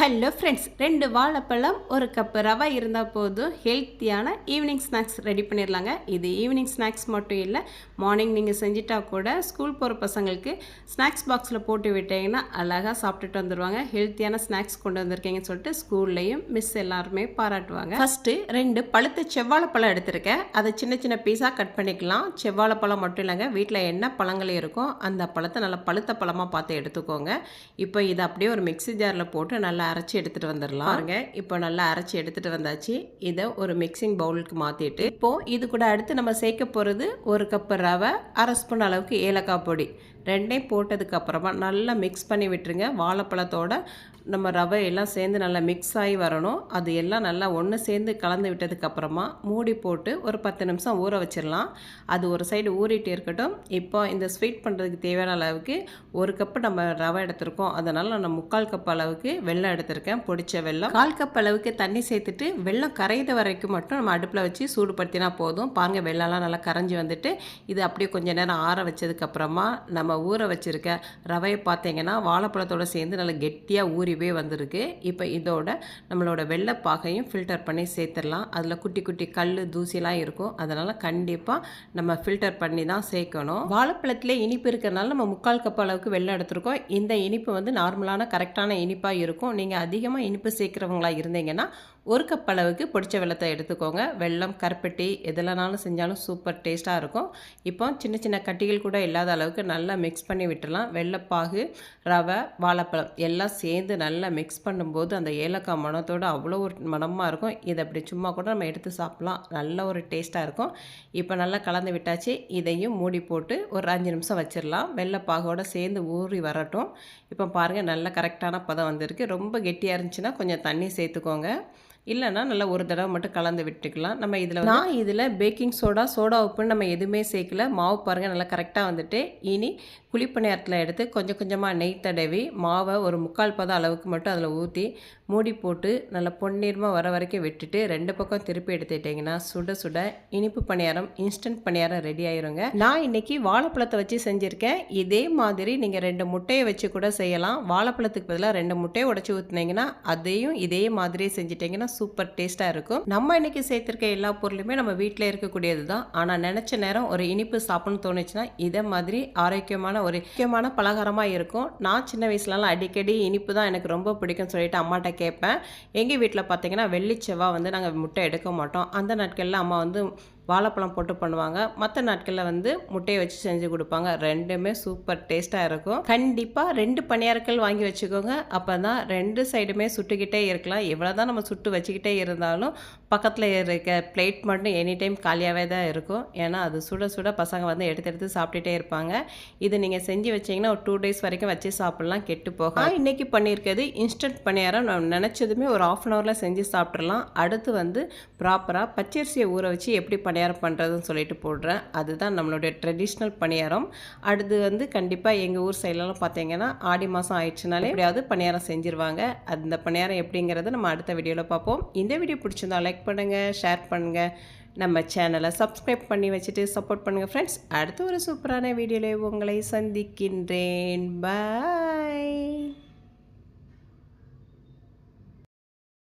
Hello friends ரெண்டு வாழைப்பழம் ஒரு கப்பு ரவை இருந்தால் போதும். ஹெல்த்தியான ஈவினிங் ஸ்நாக்ஸ் ரெடி பண்ணிடலாங்க இது ஈவினிங் ஸ்நாக்ஸ் மட்டும் இல்லை மார்னிங் நீங்கள் செஞ்சிட்டா கூட ஸ்கூல் போகிற பசங்களுக்கு ஸ்நாக்ஸ் பாக்ஸில் போட்டு விட்டீங்கன்னா அழகாக சாப்பிட்டுட்டு வந்துடுவாங்க ஹெல்த்தியான ஸ்நாக்ஸ் கொண்டு வந்திருக்கீங்கன்னு சொல்லிட்டு ஸ்கூல்லையும் மிஸ் எல்லாருமே பாராட்டுவாங்க. ஃபஸ்ட்டு ரெண்டு பழுத்த செவ்வாழைப்பழம் எடுத்திருக்கேன். அதை சின்ன சின்ன பீஸாக கட் பண்ணிக்கலாம். செவ்வாழைப்பழம் மட்டும் இல்லைங்க வீட்டில் என்ன பழங்கள் இருக்கோ அந்த பழத்தை நல்லா பழுத்த பழமாக பார்த்து எடுத்துக்கோங்க. இப்போ இதை அப்படியே ஒரு மிக்ஸி ஜாரில் போட்டு நல்லா அரைச்சி எடுத்துகிட்டு வந்துடலாம் பாருங்க இப்போ நல்லா அரைச்சி எடுத்துகிட்டு வந்தாச்சு. இதை ஒரு மிக்சிங் பவுலுக்கு மாற்றிட்டு இப்போது இது கூட அடுத்து நம்ம சேர்க்க போகிறது ஒரு கப்பு ரவை அரை ஸ்பூன் அளவுக்கு ஏலக்காய் பொடி. ரெண்டையும் போட்டதுக்கு அப்புறமா நல்லா மிக்ஸ் பண்ணி விட்டுருங்க. வாழைப்பழத்தோட நம்ம ரவை எல்லாம் சேர்ந்து நல்லா மிக்ஸ் ஆகி வரணும். அது எல்லாம் நல்லா ஒன்று சேர்ந்து கலந்து விட்டதுக்கப்புறமா மூடி போட்டு ஒரு பத்து நிமிஷம் ஊற வச்சிடலாம். அது ஒரு சைடு ஊறிட்டு இருக்கட்டும். இப்போ இந்த ஸ்வீட் பண்ணுறதுக்கு தேவையான அளவுக்கு ஒரு கப்பு நம்ம ரவை எடுத்திருக்கோம். அதனால் நான் முக்கால் கப் அளவுக்கு வெள்ளம் எடுத்திருக்கேன். பொடிச்ச வெள்ளம் கால் கப் அளவுக்கு தண்ணி சேர்த்துட்டு வெள்ளம் கரையிற வரைக்கும் மட்டும் நம்ம அடுப்பில் வச்சு சூடுபடுத்தினா போதும். பாருங்க வெள்ளம்லாம் நல்லா கரைஞ்சி வந்துட்டு இது அப்படியே கொஞ்ச நேரம் ஆற வச்சதுக்கப்புறமா நம்ம ஊற வச்சுருக்க ரவையை பார்த்தீங்கன்னா வாழைப்பழத்தோட சேர்ந்து நல்லா கெட்டியாக ஊறிவே வந்திருக்கு. இப்போ இதோட நம்மளோட வெள்ளைப்பாகையும் ஃபில்டர் பண்ணி சேர்த்துடலாம். அதில் குட்டி குட்டி கல் தூசிலாம் இருக்கும். அதனால் கண்டிப்பாக நம்ம ஃபில்டர் பண்ணி தான் சேர்க்கணும். வாழைப்பழத்திலே இனிப்பு இருக்கிறனால நம்ம முக்கால் கப் அளவுக்கு வெள்ளம் எடுத்திருக்கோம். இந்த இனிப்பு வந்து நார்மலான கரெக்டான இனிப்பாக இருக்கும். நீங்கள் அதிகமாக இனிப்பு சேர்க்குறவங்களா இருந்தீங்கன்னா ஒரு கப் அளவுக்கு பொடிச்ச வெள்ளத்தை எடுத்துக்கோங்க. வெள்ளம் கருப்பட்டி எதுலனாலும் செஞ்சாலும் சூப்பர் டேஸ்ட்டாக இருக்கும். இப்போ சின்ன சின்ன கட்டிகள் கூட இல்லாத அளவுக்கு நல்லா மிக்ஸ் பண்ணி விட்டுலாம் வெள்ளைப்பாகு ரவை வாழைப்பழம் எல்லாம் சேர்ந்து நல்லா மிக்ஸ் பண்ணும்போது அந்த ஏலக்காய் மணத்தோடு அவ்வளோ ஒரு மணமாக இருக்கும். இதை அப்படி சும்மா கூட நம்ம எடுத்து சாப்பிட்லாம். நல்ல ஒரு டேஸ்ட்டாக இருக்கும். இப்போ நல்லா கலந்து விட்டாச்சு. இதையும் மூடி போட்டு ஒரு அஞ்சு நிமிஷம் வச்சிடலாம் வெள்ளைப்பாகோட சேர்ந்து ஊறி வரட்டும். இப்போ பாருங்கள் நல்ல கரெக்டான பதம் வந்திருக்கு. ரொம்ப கெட்டியாக இருந்துச்சுன்னா கொஞ்சம் தண்ணி சேர்த்துக்கோங்க. இல்லைன்னா நல்லா ஒரு தடவை மட்டும் கலந்து விட்டுக்கலாம். நம்ம இதில் நான் இதில் பேக்கிங் சோடா சோடா உப்புன்னு நம்ம எதுவுமே சேர்க்கல. மாவு பாருங்கள் நல்லா கரெக்டாக வந்துட்டு. இனி குழிப்பு நேரத்தில் எடுத்து கொஞ்சம் கொஞ்சமாக நெய் தடவி மாவை ஒரு முக்கால் பதம் அளவுக்கு மட்டும் அதில் ஊற்றி மூடி போட்டு நல்லா பொன்னீர்மாக வர வரைக்கும் விட்டுட்டு ரெண்டு பக்கம் திருப்பி எடுத்துட்டிங்கன்னா சுட சுட இனிப்பு பணியாரம் இன்ஸ்டன்ட் பணியாரம் ரெடி ஆயிருங்க. நான் இன்னைக்கு வாழைப்பழத்தை வச்சு செஞ்சுருக்கேன். இதே மாதிரி நீங்கள் ரெண்டு முட்டையை வச்சு கூட செய்யலாம். வாழைப்பழத்துக்கு பதிலாக ரெண்டு முட்டையை உடச்சி ஊற்றுனீங்கன்னா அதையும் இதே மாதிரியே செஞ்சிட்டிங்கன்னா சூப்பர் டேஸ்ட்டாக இருக்கும். நம்ம இன்னைக்கு சேர்த்துருக்க எல்லா பொருளுமே நம்ம வீட்டில் இருக்கக்கூடியது தான். ஆனால் நினச்ச நேரம் ஒரு இனிப்பு சாப்பிடணும்னு தோணுச்சுன்னா இதை மாதிரி ஆரோக்கியமான ஒரு முக்கியமான பலகாரமாக இருக்கும். நான் சின்ன வயசுலலாம் அடிக்கடி இனிப்பு தான் எனக்கு ரொம்ப பிடிக்கும்னு சொல்லிட்டு அம்மாட்ட கேட்பேன். எங்கள் வீட்டில் பார்த்தீங்கன்னா வெள்ளி செவ்வாய் வந்து நாங்கள் முட்டை எடுக்க மாட்டோம். அந்த நாட்களில் அம்மா வந்து வாழைப்பழம் போட்டு பண்ணுவாங்க. மற்ற நாட்களில் வந்து முட்டையை வச்சு செஞ்சு கொடுப்பாங்க. ரெண்டுமே சூப்பர் டேஸ்ட்டாக இருக்கும். கண்டிப்பாக ரெண்டு பணியாரங்கள் வாங்கி வச்சுக்கோங்க. அப்போ தான் ரெண்டு சைடுமே சுட்டுக்கிட்டே இருக்கலாம். எவ்வளோ தான் நம்ம சுட்டு வச்சுக்கிட்டே இருந்தாலும் பக்கத்தில் இருக்க பிளேட் மட்டும் எனி டைம் காலியாகவே தான் இருக்கும். ஏன்னா அது சுட சுட பசங்க வந்து எடுத்து எடுத்து சாப்பிட்டுட்டே இருப்பாங்க. இது நீங்கள் செஞ்சு வச்சிங்கன்னா ஒரு டூ டேஸ் வரைக்கும் வச்சு சாப்பிட்லாம் கெட்டு போகும் இன்றைக்கி பண்ணியிருக்கிறது இன்ஸ்டன்ட் பணியாரம். நம்ம நினச்சதுமே ஒரு ஆஃப் அன் ஹவரில் செஞ்சு சாப்பிட்றலாம் அடுத்து வந்து ப்ராப்பராக பச்சரிசியை ஊற வச்சு எப்படி பணியாரம் பண்ணுறதுன்னு சொல்லிட்டு போடுறேன். அதுதான் நம்மளுடைய ட்ரெடிஷ்னல் பணியாரம். அடுத்து வந்து கண்டிப்பாக எங்கள் ஊர் சைட்லலாம் பார்த்தீங்கன்னா ஆடி மாதம் ஆயிடுச்சுனாலே எப்படியாவது பணியாரம் செஞ்சுருவாங்க. அந்த பணியாரம் எப்படிங்கிறத நம்ம அடுத்த வீடியோவில் பார்ப்போம். இந்த வீடியோ பிடிச்சிருந்தா லைக் பண்ணுங்கள் ஷேர் பண்ணுங்கள் நம்ம சேனலை சப்ஸ்கிரைப் பண்ணி வச்சுட்டு சப்போர்ட் பண்ணுங்கள் ஃப்ரெண்ட்ஸ் அடுத்த ஒரு சூப்பரான வீடியோவில் உங்களை சந்திக்கின்றேன். பாய்